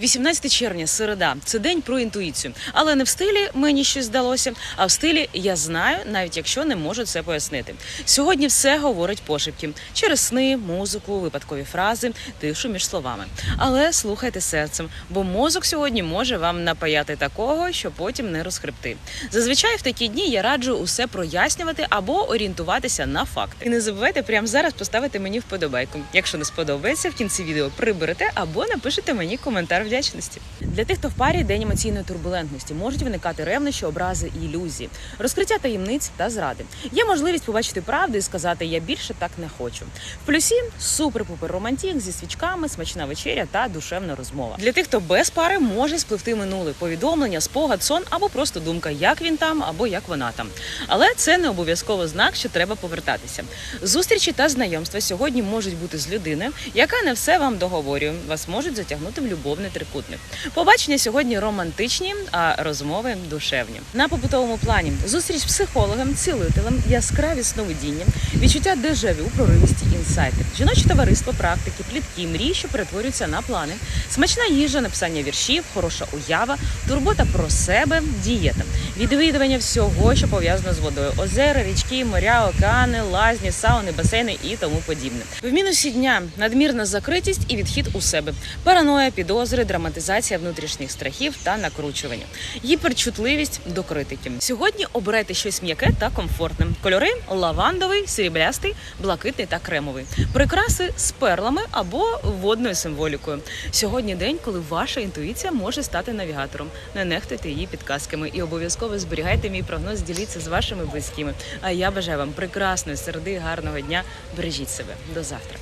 18 червня, середа. Це день про інтуїцію, але не в стилі мені щось здалося, а в стилі я знаю, навіть якщо не можу це пояснити. Сьогодні все говорить пошепки через сни, музику, випадкові фрази, тишу між словами. Але слухайте серцем, бо мозок сьогодні може вам напаяти такого, що потім не розхребти. Зазвичай в такі дні я раджу усе прояснювати або орієнтуватися на факти. І не забувайте прямо зараз поставити мені вподобайку. Якщо не сподобається, в кінці відео приберете або напишете мені коментар вдячності. Для тих, хто в парі день емоційної турбулентності, можуть виникати ревнощі, образи і ілюзії, розкриття таємниць та зради. Є можливість побачити правду і сказати Я більше так не хочу. В плюсі супер-пупер романтик зі свічками, смачна вечеря та душевна розмова. Для тих, хто без пари може спливти минуле повідомлення, спогад, сон або просто думка, як він там або як вона там. Але це не обов'язково знак, що треба повертатися. Зустрічі та знайомства сьогодні можуть бути з людиною, яка не все вам договорює. Вас можуть затягнути в любовний трикутник. Побачення сьогодні романтичні, а розмови душевні. На побутовому плані зустріч з психологом, цілителем, яскраві сновидіння, відчуття дежавю, проривісті інсайти, жіноче товариство, практики, плітки, мрії, що перетворюються на плани, смачна їжа, написання віршів, хороша уява, турбота про себе, дієта, відвідування всього, що пов'язано з водою, озера, річки, моря, океани, лазні, сауни, басейни і тому подібне. В мінусі дня надмірна закритість і відхід у себе, параноя, підозри, драматизація внутрішніх страхів та накручування, гіперчутливість до критики. Сьогодні обирайте щось м'яке та комфортне. Кольори лавандовий, сріблястий, блакитний та кремовий. Прикраси з перлами або водною символікою. Сьогодні день, коли ваша інтуїція може стати навігатором. Не нехтуйте її підказками і обов'язково зберігайте мій прогноз, діліться з вашими близькими. А я бажаю вам прекрасної середи, гарного дня. Бережіть себе. До завтра.